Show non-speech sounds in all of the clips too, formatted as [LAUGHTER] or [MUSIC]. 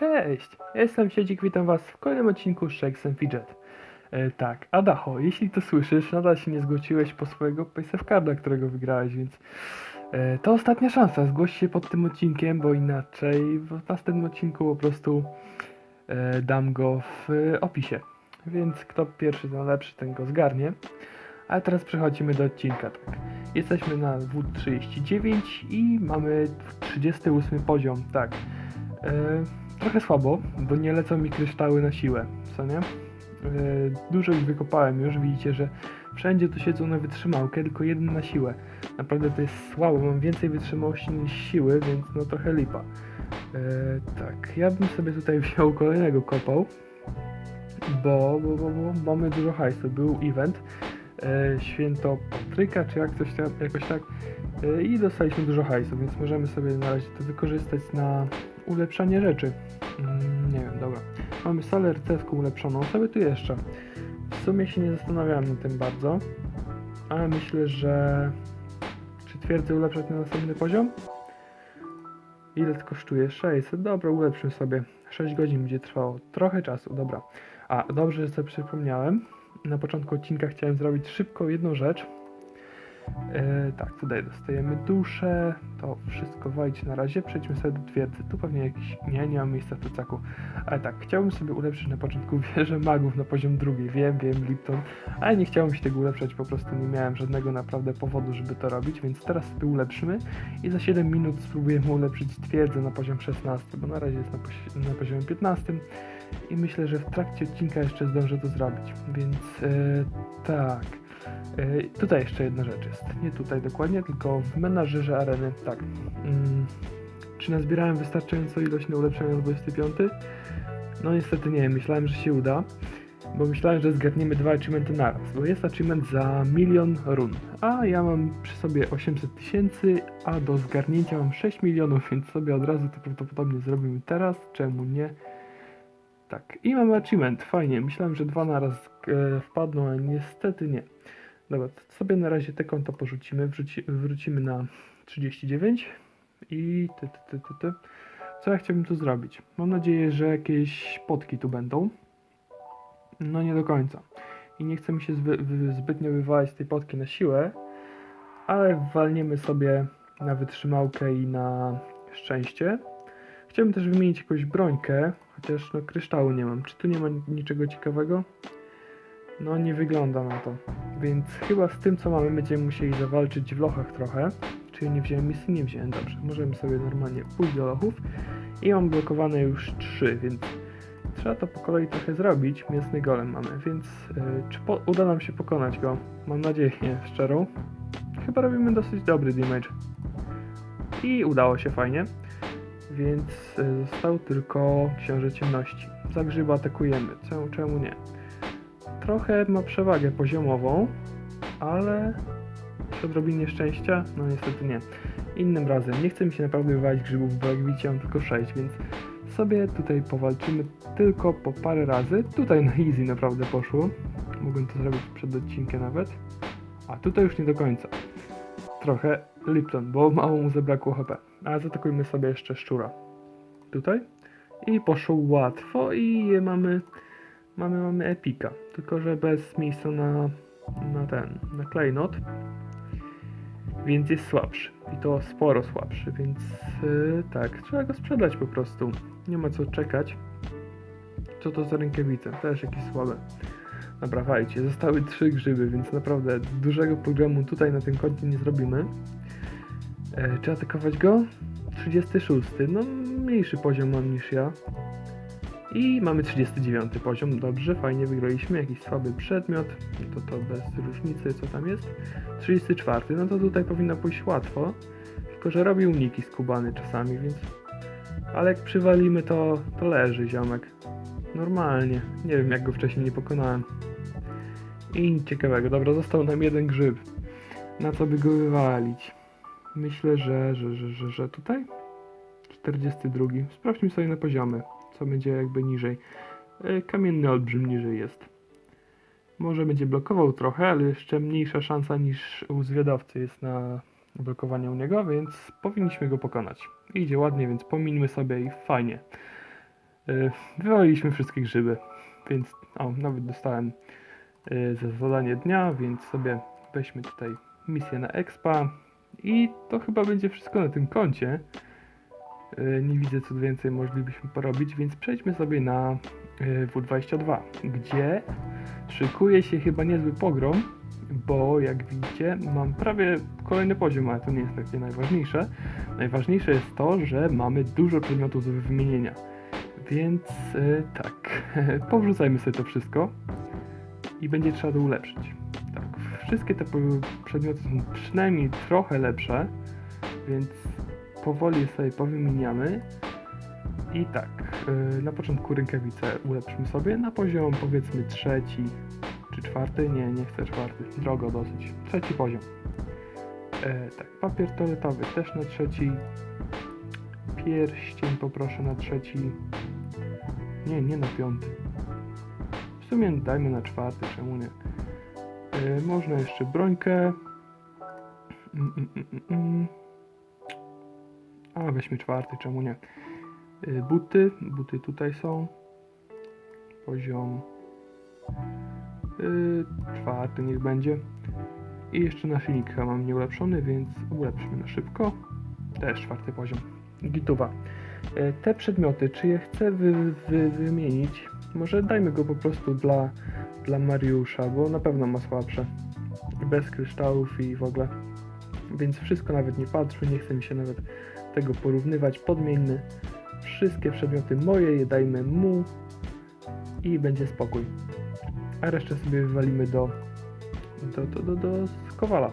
Cześć, jestem Siedzik, witam was w kolejnym odcinku Shakes and Fidget. E, tak, Adacho, jeśli to słyszysz, nadal się nie zgłosiłeś po swojego Paysafe Carda, którego wygrałeś, więc e, to ostatnia szansa, zgłoś się pod tym odcinkiem, bo inaczej w następnym odcinku po prostu e, dam go w e, opisie. Więc kto pierwszy, ten lepszy, ten go zgarnie. Ale teraz przechodzimy do odcinka, tak. Jesteśmy na W39 i mamy 38 poziom, tak. E, trochę słabo, bo nie lecą mi kryształy na siłę, co nie? E, dużo ich wykopałem już, widzicie, że wszędzie tu siedzą na wytrzymałkę, tylko jeden na siłę. Naprawdę to jest słabo, mam więcej wytrzymałości niż siły, więc no trochę lipa. E, tak, ja bym sobie tutaj [LAUGHS] wziął kolejnego kopał, bo, bo, bo, bo mamy dużo hajsu. Był event, e, święto Patryka, czy jak coś tam, jakoś tak, i dostaliśmy dużo hajsu, więc możemy sobie na razie to wykorzystać na ulepszanie rzeczy. Mm, nie wiem, dobra. Mamy salę rycerską ulepszoną, by tu jeszcze? W sumie się nie zastanawiałem nad tym bardzo, ale myślę, że czy twierdzę ulepszać na następny poziom? Ile to kosztuje? 600. Dobra, ulepszymy sobie. 6 godzin będzie trwało. Trochę czasu, dobra. A, dobrze, że sobie przypomniałem. Na początku odcinka chciałem zrobić szybko jedną rzecz. E, tak, tutaj dostajemy duszę. To wszystko walić na razie. Przejdźmy sobie do twierdzy. Tu pewnie jakiś... Nie, nie mam miejsca w plecaku. Ale tak, chciałbym sobie ulepszyć na początku [LAUGHS] wieżę magów na poziom drugi. Wiem, wiem, Lipton. Ale nie chciałem się tego ulepszać, po prostu nie miałem żadnego naprawdę powodu, żeby to robić, więc teraz sobie ulepszymy i za 7 minut spróbujemy ulepszyć twierdzę na poziom 16, bo na razie jest na, posi- na poziomie 15 i myślę, że w trakcie odcinka jeszcze zdążę to zrobić, więc e, tak. E, tutaj jeszcze jedna rzecz jest, nie tutaj dokładnie, tylko w menażerze areny, tak. Mm, czy nazbierałem wystarczającą ilość na ulepszenie na 25? No niestety nie, myślałem, że się uda bo myślałem, że zgarniemy dwa achievementy naraz, bo jest achievement za milion run, a ja mam przy sobie 800 tysięcy, a do zgarnięcia mam 6 milionów, więc sobie od razu to prawdopodobnie zrobimy teraz, czemu nie? Tak, i mamy achievement, fajnie, myślałem, że dwa naraz e, wpadną, ale niestety nie. Dobra, to sobie na razie te konto porzucimy, wrócimy na 39 i ty, ty, ty, ty. Co ja chciałbym tu zrobić? Mam nadzieję, że jakieś potki tu będą. No nie do końca. I nie chcę mi się zbytnio wywalać tej potki na siłę, ale walniemy sobie na wytrzymałkę i na szczęście. Chciałbym też wymienić jakąś brońkę, chociaż no kryształu nie mam. Czy tu nie ma niczego ciekawego? No nie wygląda na to. Więc chyba z tym co mamy będziemy musieli zawalczyć w lochach trochę. Czyli nie wziąłem misji? Nie wziąłem. Dobrze, możemy sobie normalnie pójść do lochów. I mam blokowane już trzy, więc Trzeba to po kolei trochę zrobić. Mięsny golem mamy, więc y, czy uda nam się pokonać go? Mam nadzieję szczerą. Chyba robimy dosyć dobry damage. I udało się fajnie. Więc y, został tylko Książę Ciemności. Za grzyba atakujemy. Czemu, czemu nie? Trochę ma przewagę poziomową, ale przy odrobinie szczęścia? No niestety nie. Innym razem. Nie chcę mi się naprawdę wywalić grzybów, bo jak widzicie mam tylko 6, więc sobie tutaj powalczymy tylko po parę razy. Tutaj na easy naprawdę poszło. Mogłem to zrobić przed odcinkiem nawet. A tutaj już nie do końca. Trochę Lipton, bo mało mu zabrakło HP. Ale zaatakujmy sobie jeszcze szczura. Tutaj. I poszło łatwo i mamy, mamy, mamy epika. Tylko, że bez miejsca na, na ten, na klejnot. Więc jest słabszy. I to sporo słabszy, więc yy, tak, trzeba go sprzedać po prostu. Nie ma co czekać. Co to za rękawice? Też jakieś słabe. Dobra, zostały trzy grzyby, więc naprawdę dużego programu tutaj na tym koncie nie zrobimy. E, czy atakować go? 36. No, mniejszy poziom mam niż ja. I mamy 39 poziom, dobrze, fajnie wygraliśmy, jakiś słaby przedmiot, to to bez różnicy co tam jest. 34, no to tutaj powinno pójść łatwo, tylko że robi uniki skubany czasami, więc... Ale jak przywalimy to, to leży ziomek. Normalnie, nie wiem jak go wcześniej nie pokonałem. I nic ciekawego, dobra, został nam jeden grzyb. Na co by go wywalić? Myślę, że, że, że, że, że tutaj? 42. Sprawdźmy sobie na poziomy co będzie jakby niżej. E, Kamienny olbrzym niżej jest. Może będzie blokował trochę, ale jeszcze mniejsza szansa niż u zwiadowcy jest na blokowanie u niego, więc powinniśmy go pokonać. Idzie ładnie, więc pomińmy sobie i fajnie. E, Wywaliliśmy wszystkie grzyby, więc o, nawet dostałem e, za zadanie dnia, więc sobie weźmy tutaj misję na expa i to chyba będzie wszystko na tym koncie. E, Nie widzę co więcej moglibyśmy porobić, więc przejdźmy sobie na e, W22, gdzie szykuje się chyba niezły pogrom, bo jak widzicie mam prawie kolejny poziom, ale to nie jest takie najważniejsze. Najważniejsze jest to, że mamy dużo przedmiotów do wymienienia. Więc e, tak, [LAUGHS] powrzucajmy sobie to wszystko i będzie trzeba to ulepszyć. Tak, wszystkie te przedmioty są przynajmniej trochę lepsze, więc powoli sobie powymieniamy. I tak, e, na początku rękawice ulepszymy sobie na poziom powiedzmy trzeci czy czwarty. Nie, nie chcę czwarty, drogo dosyć. Trzeci poziom. E, tak, papier toaletowy też na trzeci. Pierścień poproszę na trzeci. Nie, nie na piąty. W sumie dajmy na czwarty, czemu nie? E, można jeszcze brońkę. Mm, mm, mm, mm, mm. A, weźmy czwarty, czemu nie? E, buty, buty tutaj są. Poziom e, czwarty niech będzie. I jeszcze naszyjnik chyba mam nieulepszony, więc ulepszymy na szybko. Też czwarty poziom. Gituwa. E, Te przedmioty, czy je chcę wy, wy, wymienić? Może dajmy go po prostu dla, dla Mariusza, bo na pewno ma słabsze. Bez kryształów i w ogóle. Więc wszystko nawet nie patrzę, nie chcę mi się nawet tego porównywać. Podmieńmy wszystkie przedmioty moje, je dajmy mu i będzie spokój. A resztę sobie wywalimy do, do, do, do, do Kowala.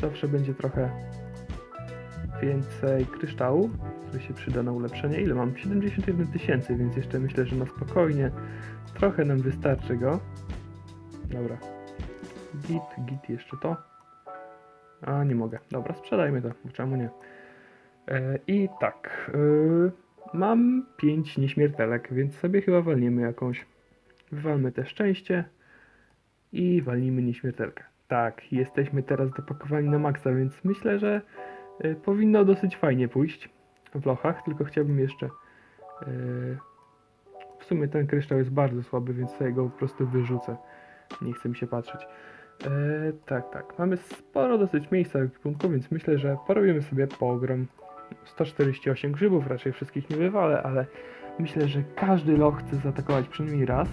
Zawsze będzie trochę więcej kryształu, który się przyda na ulepszenie. Ile mam? 71 tysięcy, więc jeszcze myślę, że na spokojnie trochę nam wystarczy go. Dobra. Git, git jeszcze to. A, nie mogę. Dobra, sprzedajmy to, czemu nie? E, I tak. E, mam 5 nieśmiertelek, więc sobie chyba walniemy jakąś. Wywalmy te szczęście i walnijmy nieśmiertelkę. Tak, jesteśmy teraz dopakowani na maksa, więc myślę, że e, powinno dosyć fajnie pójść w lochach, tylko chciałbym jeszcze. w sumie ten kryształ jest bardzo słaby, więc sobie go po prostu wyrzucę. Nie chce mi się patrzeć. Tak, tak. Mamy sporo dosyć miejsca w ekwipunku, więc myślę, że porobimy sobie pogrom. 148 grzybów, raczej wszystkich nie wywalę, ale myślę, że każdy loch chce zaatakować przynajmniej raz.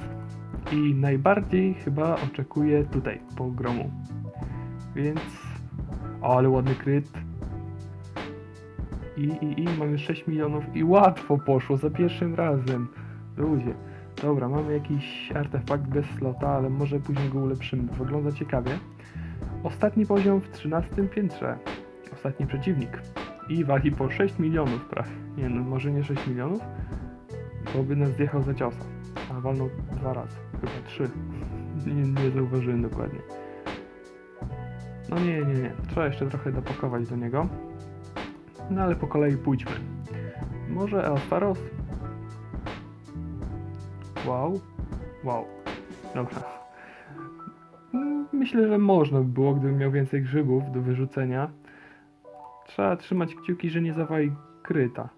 I najbardziej chyba oczekuję tutaj pogromu. Więc. O, ale ładny kryt. I, i, I mamy 6 milionów i łatwo poszło za pierwszym razem. Ludzie. Dobra, mamy jakiś artefakt bez slota, ale może później go ulepszymy. Wygląda ciekawie. Ostatni poziom w 13 piętrze. Ostatni przeciwnik. I wali po 6 milionów prawie. Nie no, może nie 6 milionów, bo by nas zjechał za ciosa. A walnął dwa razy. Chyba trzy. [LAUGHS] Nie, nie zauważyłem dokładnie. No nie, nie, nie. Trzeba jeszcze trochę dopakować do niego. No ale po kolei pójdźmy. Może Eosfaros? Wow. Wow. Dobra. Myślę, że można by było, gdybym miał więcej grzybów do wyrzucenia. Trzeba trzymać kciuki, że nie zawali kryta.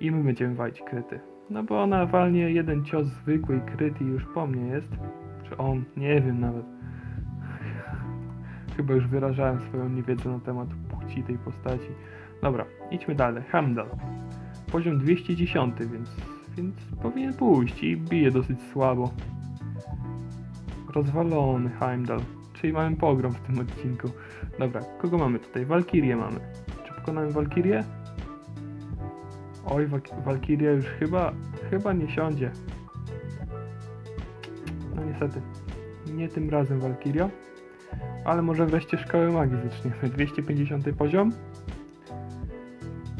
I my będziemy walić kryty. No bo ona walnie jeden cios zwykły i kryt i już po mnie jest. Czy on? Nie wiem nawet. Chyba już wyrażałem swoją niewiedzę na temat płci tej postaci. Dobra, idźmy dalej. Hamdal. Poziom 210, więc, więc powinien pójść i bije dosyć słabo. Rozwalony Heimdall. Czyli mamy pogrom w tym odcinku. Dobra, kogo mamy tutaj? Walkirię mamy. Czy pokonamy Walkirię? Oj, Walkiria już chyba, chyba nie siądzie. No niestety. Nie tym razem Walkirio. Ale może wreszcie szkołę magii zaczniemy. 250 poziom.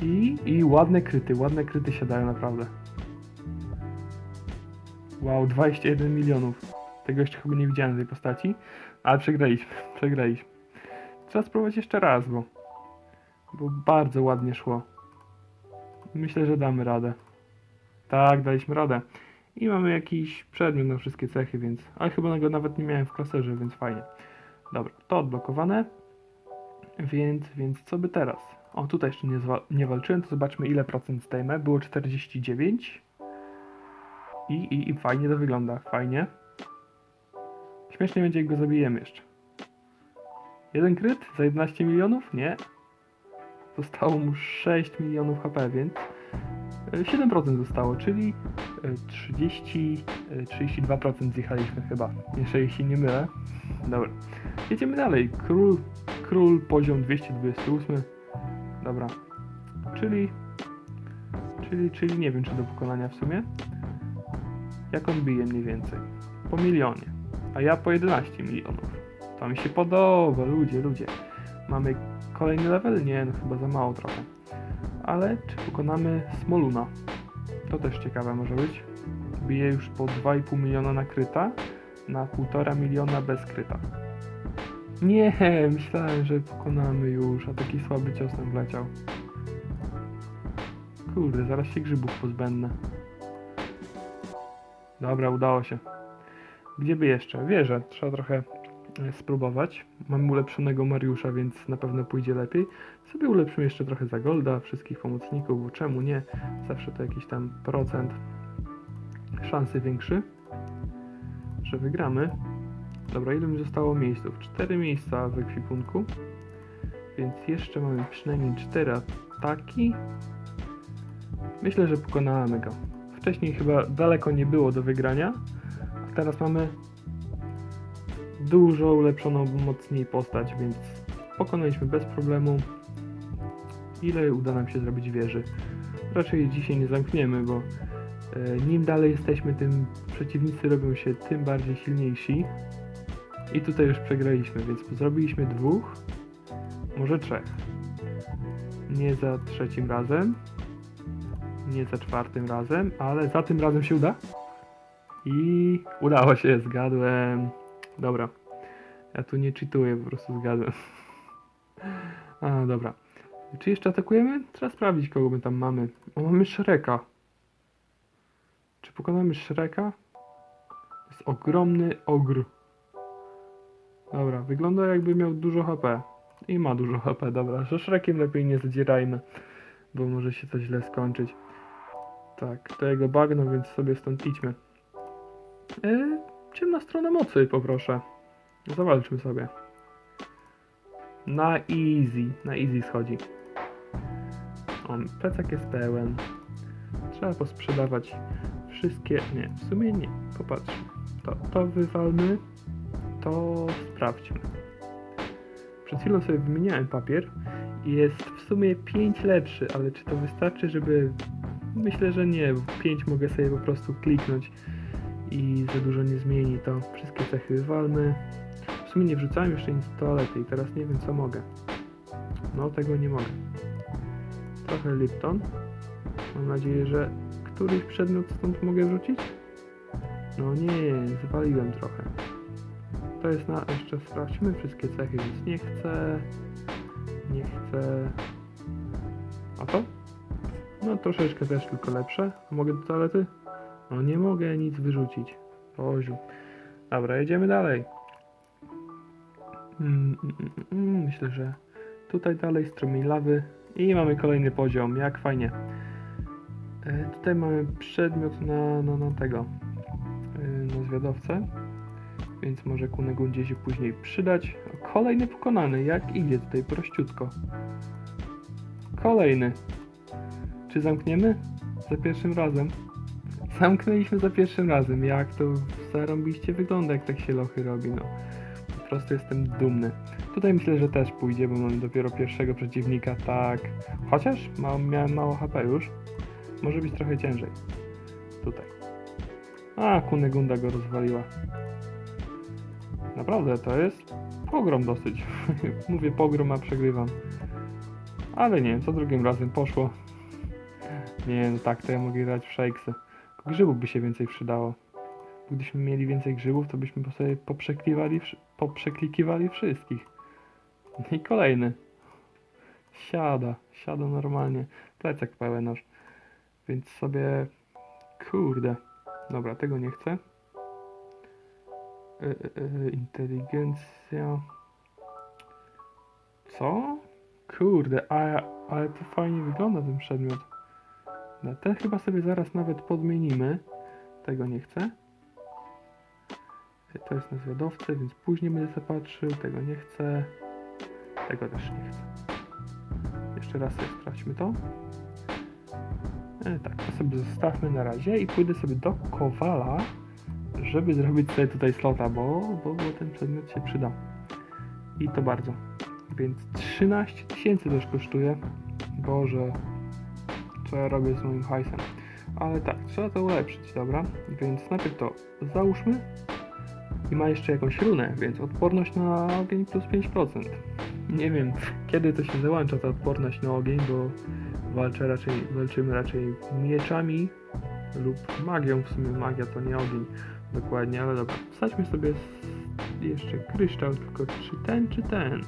I, I ładne kryty, ładne kryty siadają naprawdę. Wow, 21 milionów. Tego jeszcze chyba nie widziałem tej postaci. Ale przegraliśmy, przegraliśmy. Trzeba spróbować jeszcze raz, bo, bo bardzo ładnie szło. Myślę, że damy radę. Tak, daliśmy radę. I mamy jakiś przedmiot na wszystkie cechy, więc. Ale chyba go nawet nie miałem w klaserze, więc fajnie. Dobra, to odblokowane. Więc, więc co by teraz? O, tutaj jeszcze nie, nie walczyłem, to zobaczmy ile procent zdejmę. Było 49. I, i, I fajnie to wygląda, fajnie. Śmiesznie będzie, jak go zabijemy jeszcze. Jeden kryt za 11 milionów? Nie. Zostało mu 6 milionów HP, więc e, 7% zostało, czyli e, 30, e, 32% zjechaliśmy chyba, jeżeli się nie mylę. Dobra. Jedziemy dalej. Król, król poziom 228. Dobra. Czyli, czyli, czyli nie wiem, czy do pokonania w sumie. Jak on bije mniej więcej? Po milionie. A ja po 11 milionów. To mi się podoba, ludzie, ludzie. Mamy kolejny level? Nie, no chyba za mało trochę. Ale czy pokonamy Smoluna? To też ciekawe może być. Bije już po 2,5 miliona na kryta, na 1,5 miliona bez kryta. Nie, [LAUGHS] myślałem, że pokonamy już, a taki słaby cios nam wleciał. Kurde, zaraz się grzybów pozbędę. Dobra, udało się. Gdzie by jeszcze? Wierzę, trzeba trochę e, spróbować. Mamy ulepszonego Mariusza, więc na pewno pójdzie lepiej. Sobie ulepszymy jeszcze trochę za Golda, wszystkich pomocników, bo czemu nie? Zawsze to jakiś tam procent szansy większy, że wygramy. Dobra, ile mi zostało miejsców? Cztery miejsca w ekwipunku, więc jeszcze mamy przynajmniej cztery ataki. Myślę, że pokonamy go. Wcześniej chyba daleko nie było do wygrania, teraz mamy dużo ulepszoną mocniej postać, więc pokonaliśmy bez problemu. Ile uda nam się zrobić wieży? Raczej dzisiaj nie zamkniemy, bo e, nim dalej jesteśmy, tym przeciwnicy robią się tym bardziej silniejsi. I tutaj już przegraliśmy, więc zrobiliśmy dwóch, może trzech. Nie za trzecim razem, nie za czwartym razem, ale za tym razem się uda. I udało się, zgadłem. Dobra. Ja tu nie cheatuję, po prostu zgadłem. A, dobra. Czy jeszcze atakujemy? Trzeba sprawdzić, kogo my tam mamy. O, mamy Shreka. Czy pokonamy Shreka? To jest ogromny ogr. Dobra, wygląda jakby miał dużo HP. I ma dużo HP, dobra. Że Shrekiem lepiej nie zadzierajmy, bo może się to źle skończyć. Tak, to jego bagno, więc sobie stąd idźmy. E, ciemna strona mocy, poproszę. Zawalczmy sobie. Na easy, na easy schodzi. O, plecak jest pełen. Trzeba posprzedawać wszystkie... Nie, w sumie nie. Popatrzmy. To, to wywalmy. To sprawdźmy. Przed chwilą sobie wymieniałem papier jest w sumie 5 lepszy, ale czy to wystarczy, żeby... Myślę, że nie. 5 mogę sobie po prostu kliknąć i za dużo nie zmieni to. Wszystkie cechy wywalmy. W sumie nie wrzucałem jeszcze nic do toalety i teraz nie wiem co mogę. No tego nie mogę. Trochę Lipton. Mam nadzieję, że któryś przedmiot stąd mogę wrzucić? No nie, zwaliłem trochę. To jest na... jeszcze sprawdźmy wszystkie cechy, więc nie chcę... Nie chcę... A to? No troszeczkę też tylko lepsze. Mogę do toalety? No nie mogę nic wyrzucić. Boziu. Dobra, jedziemy dalej. Mm, mm, mm, myślę, że tutaj dalej strumień lawy i mamy kolejny poziom. Jak fajnie. E, tutaj mamy przedmiot na, na, na tego, e, na zwiadowcę, więc może Kunegundzie się później przydać. Kolejny pokonany. Jak idzie tutaj prościutko. Kolejny. Czy zamkniemy? Za pierwszym razem. Zamknęliśmy za pierwszym razem. Jak to zarąbiście wygląda, jak tak się lochy robi, no. Po prostu jestem dumny. Tutaj myślę, że też pójdzie, bo mamy dopiero pierwszego przeciwnika, tak. Chociaż ma, miałem mało HP już. Może być trochę ciężej. Tutaj. A, Kunegunda go rozwaliła. Naprawdę, to jest pogrom dosyć. [LAUGHS] Mówię pogrom, a przegrywam. Ale nie, za drugim razem poszło. Nie, no tak, to ja mogę grać w shakesy. Grzybów by się więcej przydało. Gdybyśmy mieli więcej grzybów, to byśmy sobie poprzekliwali, poprzeklikiwali wszystkich. I kolejny. Siada, siada normalnie. Plecak pełen. Więc sobie... Kurde. Dobra, tego nie chcę. E, e, e, inteligencja... Co? Kurde, Ale to fajnie wygląda ten przedmiot. No, ten chyba sobie zaraz nawet podmienimy. Tego nie chcę. To jest na zwiadowcę, więc później będę zapatrzył. Tego nie chcę. Tego też nie chcę. Jeszcze raz sobie sprawdźmy to. E, tak, to sobie zostawmy na razie i pójdę sobie do Kowala, żeby zrobić sobie tutaj slota, bo, bo, bo ten przedmiot się przyda. I to bardzo. Więc 13 tysięcy też kosztuje. Boże, co ja robię z moim hajsem. Ale tak, trzeba to ulepszyć, dobra? Więc najpierw to załóżmy. I ma jeszcze jakąś runę, więc odporność na ogień plus 5%. Nie wiem, kiedy to się załącza ta odporność na ogień, bo walczę raczej, walczymy raczej mieczami lub magią. W sumie magia to nie ogień dokładnie, ale dobra. Wsadźmy sobie jeszcze kryształ, tylko czy ten, czy ten?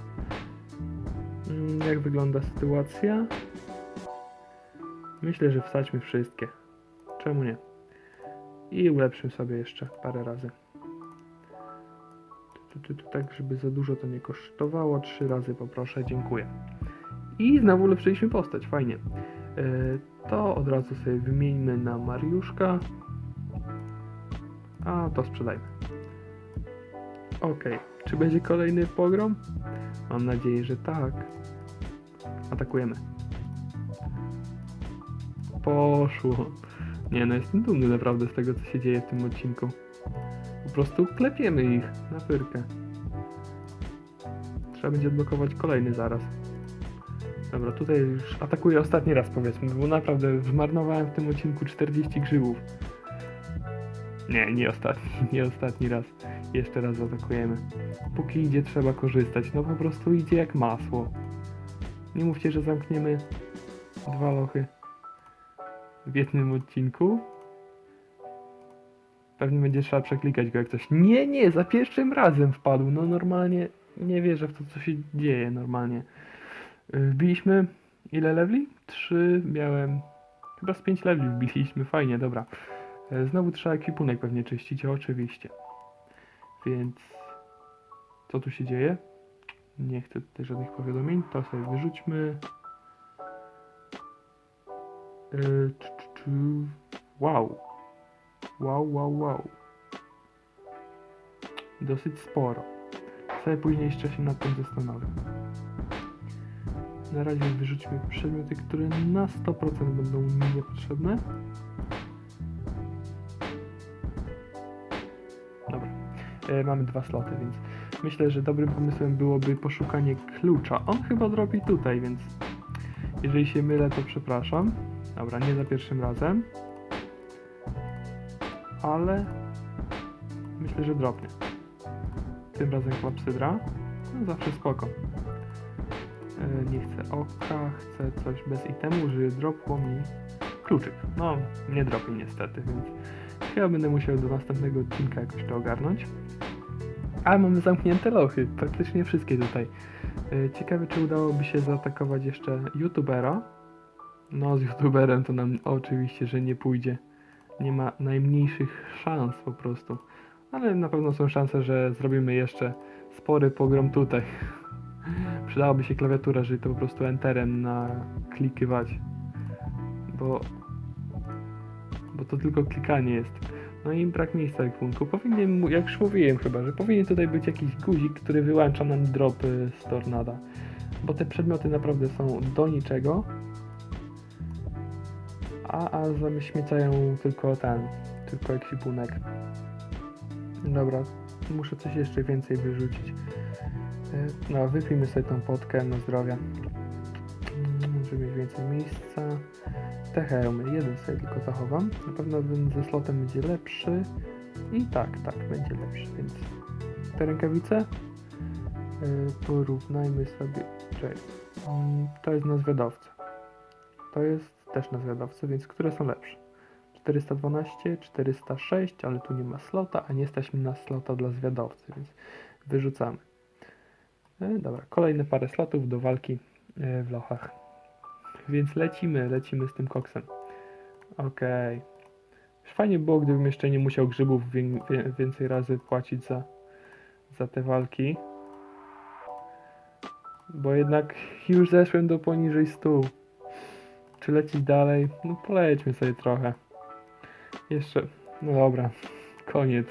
Mm, Jak wygląda sytuacja? Myślę, że wsadźmy wszystkie. Czemu nie? I ulepszymy sobie jeszcze parę razy. Tak, żeby za dużo to nie kosztowało. Trzy razy poproszę, dziękuję. I znowu ulepszyliśmy postać, fajnie. E, to od razu sobie wymieńmy na Mariuszka. A to sprzedajmy. Okej, czy będzie kolejny pogrom? Mam nadzieję, że tak. Atakujemy. Poszło. Nie no, jestem dumny naprawdę z tego, co się dzieje w tym odcinku. Po prostu klepiemy ich na pyrkę. Trzeba będzie odblokować kolejny zaraz. Dobra, tutaj już atakuję ostatni raz powiedzmy, bo naprawdę zmarnowałem w tym odcinku 40 grzybów. Nie, nie ostatni, [LAUGHS] nie ostatni raz. Jeszcze raz zaatakujemy. Póki idzie trzeba korzystać, no po prostu idzie jak masło. Nie mówcie, że zamkniemy dwa lochy w jednym odcinku. Pewnie będzie trzeba przeklikać go jak coś. Nie, nie, za pierwszym razem wpadł. No normalnie nie wierzę w to, co się dzieje normalnie. Y, Wbiliśmy ile leveli? Trzy miałem. Chyba z pięć leveli wbiliśmy, fajnie, dobra. E, Znowu trzeba ekwipunek pewnie czyścić, oczywiście. Więc co tu się dzieje? Nie chcę tutaj żadnych powiadomień, to sobie wyrzućmy. Yy. Wow. Wow, wow, wow. Dosyć sporo. Sobie później jeszcze się nad tym zastanowię. Na razie wyrzućmy przedmioty, które na 100% będą mi niepotrzebne. Dobra. E, mamy dwa sloty, więc myślę, że dobrym pomysłem byłoby poszukanie klucza. On chyba dropi tutaj, więc jeżeli się mylę, to przepraszam. Dobra, nie za pierwszym razem. Ale myślę, że dropnie. Tym razem klapsydra. No zawsze spoko. E, nie chcę oka, chcę coś bez itemu, żeby dropło mi kluczyk. No, nie dropi niestety, więc chyba będę musiał do następnego odcinka jakoś to ogarnąć. Ale mamy zamknięte lochy, praktycznie wszystkie tutaj. E, Ciekawe, czy udałoby się zaatakować jeszcze youtubera. No, z youtuberem to nam oczywiście, że nie pójdzie. Nie ma najmniejszych szans po prostu. Ale na pewno są szanse, że zrobimy jeszcze spory pogrom tutaj. [LAUGHS] Przydałaby się klawiatura, żeby to po prostu enterem na klikywać. Bo bo to tylko klikanie jest. No i brak miejsca ekwipunku. Powinien, jak już mówiłem chyba, że powinien tutaj być jakiś guzik, który wyłącza nam dropy z tornada. Bo te przedmioty naprawdę są do niczego. A, a zaśmiecają tylko ten, tylko ekwipunek. Dobra, muszę coś jeszcze więcej wyrzucić. E, No, wypijmy sobie tą potkę na zdrowie. Żeby mieć więcej miejsca. Hełmy, jeden sobie tylko zachowam. Na pewno ten ze slotem będzie lepszy. I tak, tak, będzie lepszy, więc te rękawice yy, porównajmy sobie. Czekaj. Mm, To jest na zwiadowcę. To jest też na zwiadowcę, więc które są lepsze? 412, 406, ale tu nie ma slota, a nie jesteśmy na slota dla zwiadowcy, więc wyrzucamy. E, dobra, kolejne parę slotów do walki e, w lochach. Więc lecimy, lecimy z tym koksem. Okej. Już Fajnie było, gdybym jeszcze nie musiał grzybów więcej razy płacić za, za te walki. bo jednak już zeszłem do poniżej 100. Czy lecieć dalej? No polećmy sobie trochę. Jeszcze, no dobra, [LAUGHS] koniec.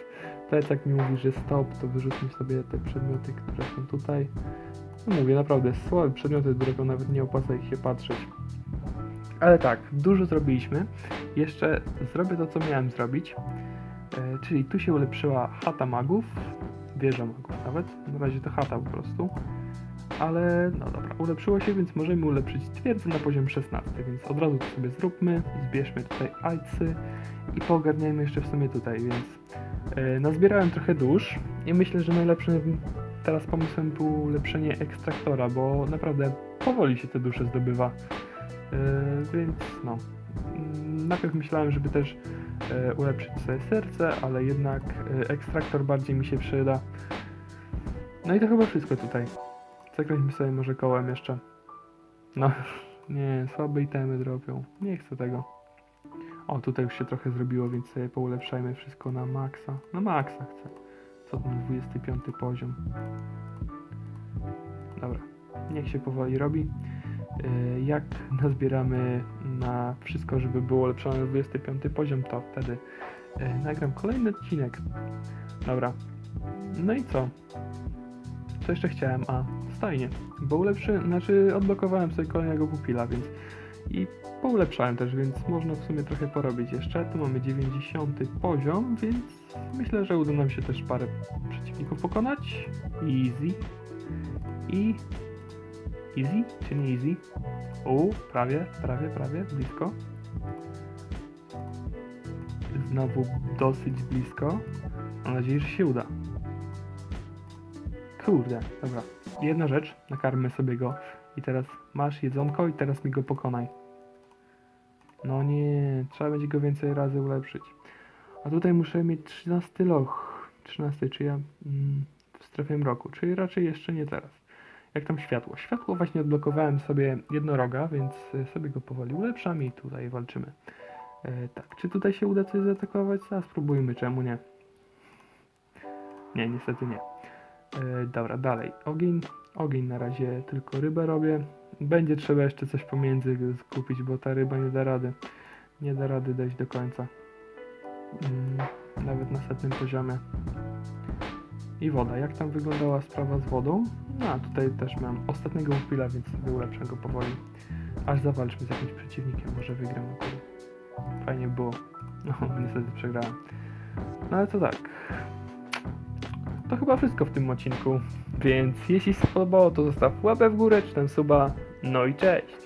Plecak mi mówi, że stop, to wyrzucimy sobie te przedmioty, które są tutaj. No mówię, naprawdę, słabe przedmioty, którego nawet nie opłaca ich się patrzeć. Ale tak, dużo zrobiliśmy. Jeszcze zrobię to, co miałem zrobić. E, czyli tu się ulepszyła chata magów, wieża magów nawet. Na razie to chata po prostu. Ale no dobra, ulepszyło się, więc możemy ulepszyć twierdzę na poziom 16, więc od razu to sobie zróbmy. Zbierzmy tutaj ajcy i poogarniajmy jeszcze w sumie tutaj, więc e, nazbierałem trochę dusz i myślę, że najlepszym teraz pomysłem było ulepszenie ekstraktora, bo naprawdę powoli się te dusze zdobywa. E, więc no. Mm, Najpierw myślałem, żeby też e, ulepszyć sobie serce, ale jednak e, ekstraktor bardziej mi się przyda. No i to chyba wszystko tutaj. Zakręćmy sobie może kołem jeszcze. No, [LAUGHS] nie, słabe itemy dropią. Nie chcę tego. O, tutaj już się trochę zrobiło, więc sobie poulepszajmy wszystko na maksa. Na maksa chcę. Co ten 25 poziom. Dobra, niech się powoli robi. Yy, Jak nazbieramy na wszystko, żeby było ulepszone na 25 poziom, to wtedy yy, nagram kolejny odcinek. Dobra. No i co? Co jeszcze chciałem? A, stajnie. Bo ulepszy, znaczy odblokowałem sobie kolejnego pupila, więc i poulepszałem też, więc można w sumie trochę porobić jeszcze. Tu mamy 90 poziom, więc myślę, że uda nam się też parę przeciwników pokonać. Easy. I... Easy? Czy nie easy? U, prawie, prawie, prawie, blisko. Znowu dosyć blisko. Mam nadzieję, że się uda. Kurde, dobra. Jedna rzecz, nakarmy sobie go. I teraz masz jedzonko i teraz mi go pokonaj. No nie, trzeba będzie go więcej razy ulepszyć. A tutaj muszę mieć 13 loch. 13, czy ja mm, w strefie mroku, czyli raczej jeszcze nie teraz. Jak tam światło? Światło właśnie odblokowałem sobie jednoroga, więc y, sobie go powoli ulepszam i tutaj walczymy. E, tak, czy tutaj się uda coś zaatakować? A spróbujmy, czemu nie? Nie, niestety nie. E, dobra, dalej. Ogień. Ogień na razie tylko rybę robię. Będzie trzeba jeszcze coś pomiędzy skupić, bo ta ryba nie da rady. Nie da rady dojść do końca. Mm, nawet na setnym poziomie. I woda. Jak tam wyglądała sprawa z wodą? No, a tutaj też mam ostatniego upila, więc sobie ulepszę go powoli. Aż zawalczmy z jakimś przeciwnikiem. Może wygram. Fajnie było. [LAUGHS] No, niestety przegrałem. No ale to tak. To chyba wszystko w tym odcinku. Więc jeśli spodobało, to zostaw łapę w górę, czy tam suba. No i cześć!